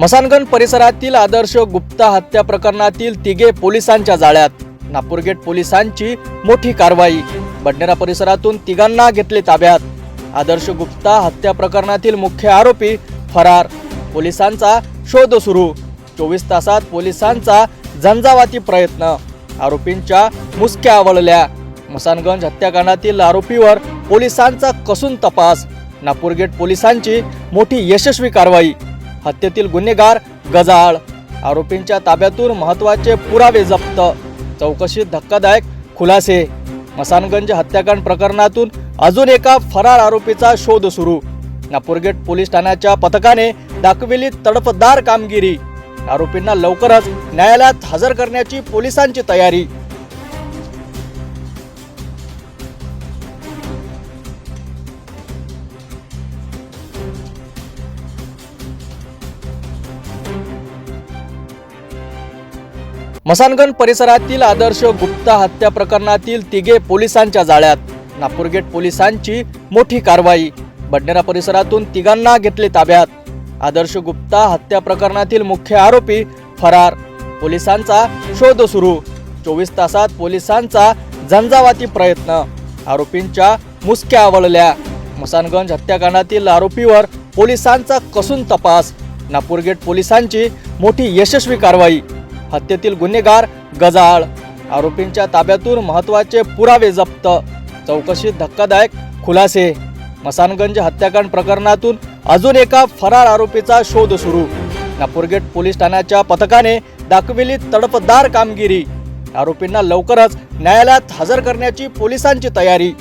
मसानगंज परिसरातील आदर्श गुप्ता हत्या प्रकरणातील तिघे पोलिसांच्या जाळ्यात. नापूर गेट पोलिसांची मोठी कारवाई. बडनेरा परिसरातून तिघांना घेतले ताब्यात. आदर्श गुप्ता हत्या प्रकरणातील मुख्य आरोपी फरार. पोलिसांचा शोध सुरू. चोवीस तासात पोलिसांचा झंझावाती प्रयत्न. आरोपींच्या मुसक्या आवळल्या. मसानगंज हत्याकांडातील आरोपीवर पोलिसांचा कसून तपास. नापूर गेट पोलिसांची मोठी यशस्वी कारवाई. हत्येतील गुन्हेगार गजाळ आरोपींच्या ताब्यातून महत्त्वाचे पुरावे जप्त. चौकशीत धक्कादायक खुलासे. मसानगंज हत्याकांड प्रकरणातून अजून एका फरार आरोपीचा शोध सुरू. नापूरगेट पोलीस ठाण्याच्या पथकाने दाखविली तडफदार कामगिरी. आरोपींना लवकरच न्यायालयात हजर करण्याची पोलिसांची तयारी. मसानगंज परिसरातील आदर्श गुप्ता हत्या प्रकरणातील तिघे पोलिसांच्या जाळ्यात. नागपूर गेट पोलिसांची मोठी कारवाई. बडनेरा परिसरातून तिघांना घेतले ताब्यात. आदर्श गुप्ता हत्या प्रकरणातील मुख्य आरोपी फरार. पोलिसांचा शोध सुरू. चोवीस तासात पोलिसांचा झंझावाती प्रयत्न. आरोपींच्या मुसक्या आवळल्या. मसानगंज हत्याकांडातील आरोपीवर पोलिसांचा कसून तपास. नागपूर गेट पोलिसांची मोठी यशस्वी कारवाई. हत्येतील गुन्हेगार गजाळ. आरोपींच्या ताब्यातून महत्त्वाचे पुरावे जप्त. चौकशीत धक्कादायक खुलासे. मसानगंज हत्याकांड प्रकरणातून अजून एका फरार आरोपीचा शोध सुरू. नापूरगेट पोलीस ठाण्याच्या पथकाने दाखविली तडफदार कामगिरी. आरोपींना लवकरच न्यायालयात हजर करण्याची पोलिसांची तयारी.